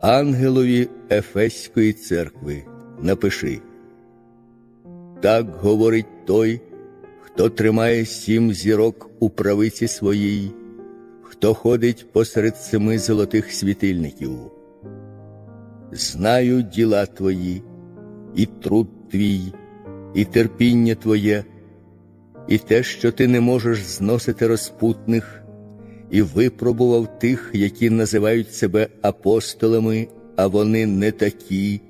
Ангелові Ефеської церкви напиши. Так говорить той, хто тримає сім зірок у правиці своїй, хто ходить посеред семи золотих світильників. Знаю діла твої, і труд твій, і терпіння твоє, і те, що ти не можеш зносити розпутних, і випробував тих, які називають себе апостолами, а вони не такі,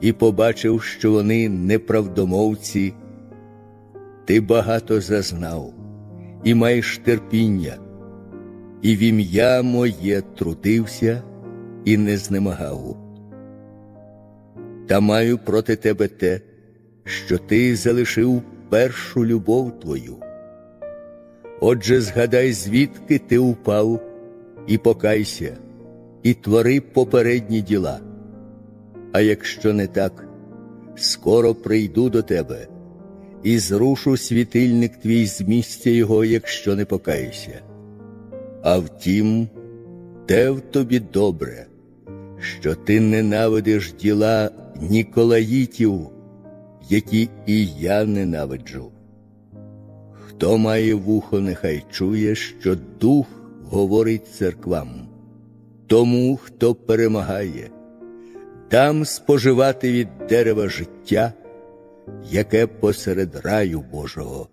і побачив, що вони неправдомовці. Ти багато зазнав, і маєш терпіння, і в ім'я моє трудився і не знемагав. Та маю проти тебе те, що ти залишив першу любов твою. Отже, згадай, звідки ти упав, і покайся, і твори попередні діла. А якщо не так, скоро прийду до тебе і зрушу світильник твій з місця його, якщо не покаєшся. А втім, те в тобі добре, що ти ненавидиш діла Ніколаїтів, які і я ненавиджу. Хто має вухо, нехай чує, що дух говорить церквам. Тому, хто перемагає, дам споживати від дерева життя, яке посеред раю Божого.